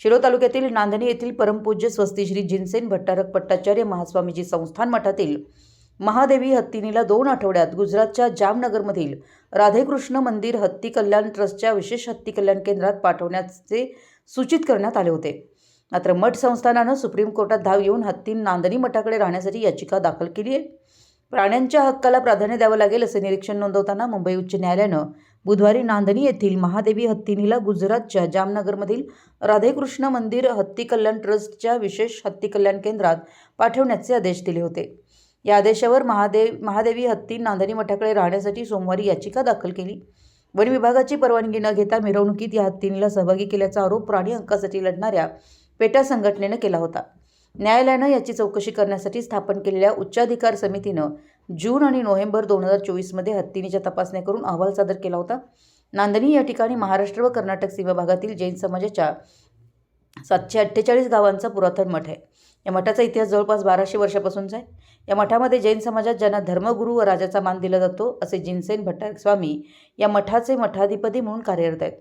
शिरो तालुक्यातील नांदणी येथील परमपूज्य स्वस्ती श्री जिनसेन भट्टारक भट्टाचार्य महास्वामीजी संस्थान मठातील महादेवी हत्तीनीला दोन आठवड्यात गुजरातच्या जामनगरमधील राधेकृष्ण मंदिर हत्ती कल्याण ट्रस्टच्या विशेष हत्ती कल्याण केंद्रात पाठवण्याचे सूचित करण्यात आले होते. मात्र मठ संस्थानानं सुप्रीम कोर्टात धाव येऊन हत्ती नांदणी मठाकडे राहण्यासाठी याचिका दाखल केली आहे. प्राण्यांच्या हक्काला प्राधान्य द्यावं लागेल असे निरीक्षण नोंदवताना मुंबई उच्च न्यायालयानं बुधवारी नांदणी येथील महादेवी हत्तीनीला गुजरातच्या जामनगरमधील राधेकृष्ण मंदिर हत्ती कल्याण ट्रस्टच्या विशेष हत्ती कल्याण केंद्रात पाठवण्याचे आदेश दिले होते. या आदेशावर महादेव महादेवी हत्ती नांदणी मठाकडे राहण्यासाठी सोमवारी याचिका दाखल केली. वन विभागाची परवानगी न घेता मिरवणुकीत या हत्तीनीला सहभागी केल्याचा आरोप प्राणी हक्कासाठी लढणाऱ्या पेटा संघटनेनं केला होता. न्यायालयानं याची चौकशी करण्यासाठी स्थापन केलेल्या उच्चाधिकार समितीनं जून आणि नोव्हेंबर दोन हजार चोवीसमध्ये हत्तीनीच्या तपासण्या करून अहवाल सादर केला होता. नांदणी या ठिकाणी महाराष्ट्र व कर्नाटक सीमा भागातील जैन समाजाच्या सातशे अठ्ठेचाळीस गावांचा पुरातन मठ आहे. या मठाचा इतिहास जवळपास बाराशे वर्षापासूनचा आहे. या मठामध्ये जैन समाजात ज्यांना धर्मगुरू व राजाचा मान दिला जातो असे जिनसेन भट्टार स्वामी या मठाचे मठाधिपती म्हणून कार्यरत आहेत.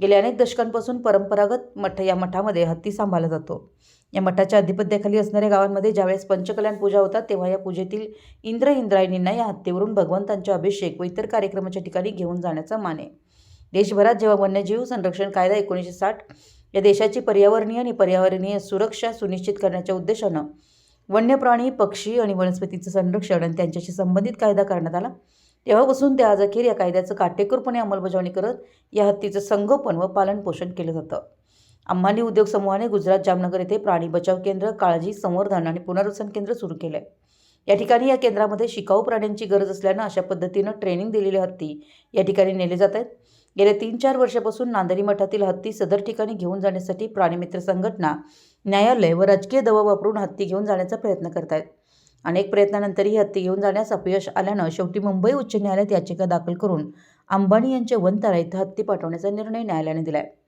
गेल्या अनेक दशकांपासून परंपरागत मठ या मठामध्ये हत्ती सांभाळला जातो. या मठाच्या अधिपत्याखाली असणाऱ्या गावांमध्ये ज्यावेळेस पंचकल्याण पूजा होतात तेव्हा या पूजेतील इंद्र इंद्रायणींना या हत्तीवरून भगवंतांचे अभिषेक व इतर कार्यक्रमाच्या ठिकाणी घेऊन जाण्याचा मान. आहे देशभरात जेव्हा वन्यजीव संरक्षण कायदा एकोणीसशे साठ या देशाची पर्यावरणीय आणि पर्यावरणीय सुरक्षा सुनिश्चित करण्याच्या उद्देशानं वन्य प्राणी पक्षी आणि वनस्पतीचं संरक्षण आणि त्यांच्याशी संबंधित कायदा करण्यात आला. तेव्हापासून ते आज अखेर या कायद्याचं काटेकोरपणे अंमलबजावणी करत या हत्तीचं संगोपन व पालनपोषण केलं जातं. अंबानी उद्योग समूहाने गुजरात जामनगर येथे प्राणी बचाव केंद्र काळजी संवर्धन आणि पुनर्वसन केंद्र सुरू केलं आहे या ठिकाणी या केंद्रामध्ये शिकाऊ प्राण्यांची गरज असल्यानं अशा पद्धतीनं ट्रेनिंग दिलेले हत्ती या ठिकाणी नेले जात आहेत. गेल्या तीन चार वर्षापासून नांदणी मठातील हत्ती सदर ठिकाणी घेऊन जाण्यासाठी प्राणीमित्र संघटना न्यायालय व राजकीय दबाव वापरून हत्ती घेऊन जाण्याचा प्रयत्न करत आहेत अनेक प्रयत्नानंतरही हत्ती घेऊन जाण्यास अपयश आल्यानं शेवटी मुंबई उच्च न्यायालयात याचिका दाखल करून अंबानी यांच्या वंतारा इथं हत्ती पाठवण्याचा निर्णय न्यायालयाने दिला आहे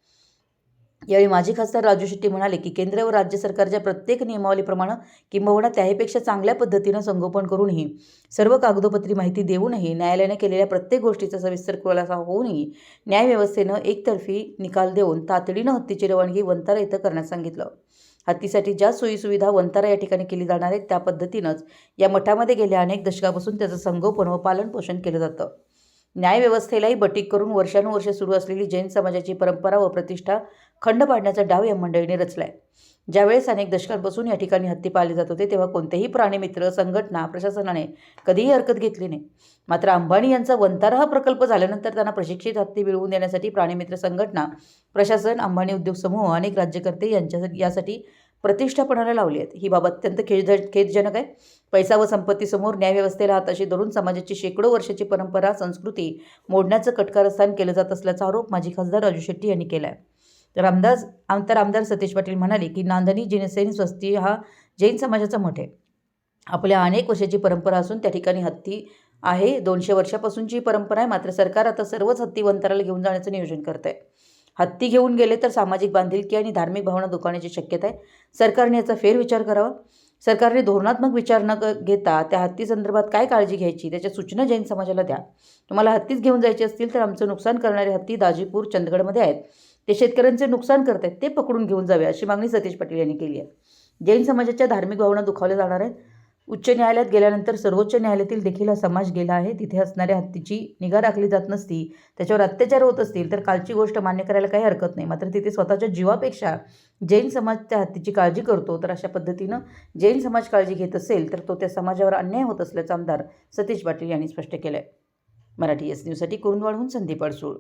यावेळी माजी खासदार राजू शेट्टी म्हणाले की केंद्र व राज्य सरकारच्या प्रत्येक नियमावलीप्रमाणे किंबहुना त्याहीपेक्षा चांगल्या पद्धतीनं संगोपन करूनही सर्व कागदोपत्री माहिती देऊनही न्यायालयाने केलेल्या प्रत्येक गोष्टीचा सविस्तर खुलासा होऊनही न्यायव्यवस्थेनं एकतर्फी निकाल देऊन तातडीनं हत्तीची रवानगी वंतारा इथं करण्यास सांगितलं. हत्तीसाठी ज्या सोयीसुविधा वंतारा या ठिकाणी केली जाणार आहेत त्या पद्धतीनंच या मठामध्ये गेल्या अनेक दशकापासून त्याचं संगोपन व पालनपोषण केलं जातं. न्यायव्यवस्थेलाही बटीक करून वर्षानुवर्षे सुरू असलेली जैन समाजाची परंपरा व प्रतिष्ठा खंड पाडण्याचा डाव या मंडळीने रचला आहे ज्यावेळेस अनेक दशकांपासून या ठिकाणी हत्ती पाळले जात होते तेव्हा कोणतेही प्राणीमित्र संघटना प्रशासनाने कधीही हरकत घेतली नाही. मात्र अंबानी यांचा वंतारा हा प्रकल्प झाल्यानंतर त्यांना प्रशिक्षित हत्ती मिळवून देण्यासाठी प्राणीमित्र संघटना प्रशासन अंबानी उद्योग समूह अनेक राज्यकर्ते यांच्यासाठी यासाठी प्रतिष्ठापणाला लावली आहेत. ही बाब अत्यंत खेद खेदजनक आहे. पैसा व संपत्तीसमोर न्यायव्यवस्थेला हाताशी धरून समाजाची शेकडो वर्षाची परंपरा संस्कृती मोडण्याचं कटकारस्थान केलं जात असल्याचा आरोप माजी खासदार राजू शेट्टी यांनी केला आहे तर आमदार आमदार आमदार सतीश पाटील म्हणाले की नांदणी जिनसेन स्वस्ती हा जैन समाजाचा मठ आहे. आपल्या अनेक वर्षाची परंपरा असून त्या ठिकाणी हत्ती आहे. दोनशे वर्षापासूनची परंपरा आहे. मात्र सरकार आता सर्वच हत्ती वंताराला घेऊन जाण्याचं नियोजन करत आहे हत्ती घेऊन गेले तर सामाजिक बांधिलकी आणि धार्मिक भावना दुखावण्याची शक्यता आहे. सरकारने याचा फेरविचार करावा. सरकारने धोरणात्मक विचार न घेता त्या हत्ती संदर्भात काय काळजी घ्यायची त्याच्या सूचना जैन समाजाला द्या. तुम्हाला हत्तीच घेऊन जायची असतील तर आमचं नुकसान करणारे हत्ती दाजीपूर चंदगडमध्ये आहेत. ते शेतकऱ्यांचे नुकसान करत आहेत ते पकडून घेऊन जावे अशी मागणी सतीश पाटील यांनी केली आहे. जैन समाजाच्या धार्मिक भावना दुखावल्या जाणार आहेत. उच्च न्यायालयात गेल्यानंतर सर्वोच्च न्यायालयातील देखील हा समाज गेला आहे. तिथे असणाऱ्या हत्तीची निगा राखली जात नसती त्याच्यावर अत्याचार होत असतील तर कालची गोष्ट मान्य करायला काही हरकत नाही. मात्र तिथे स्वतःच्या जीवापेक्षा जैन समाज त्या हत्तीची काळजी करतो तर अशा पद्धतीनं जैन समाज काळजी घेत असेल तर तो त्या समाजावर अन्याय होत असल्याचं आमदार सतीश पाटील यांनी स्पष्ट केलं आहे मराठी एस न्यूजसाठी कुरुंदवाडहून संदीप अडसूळ.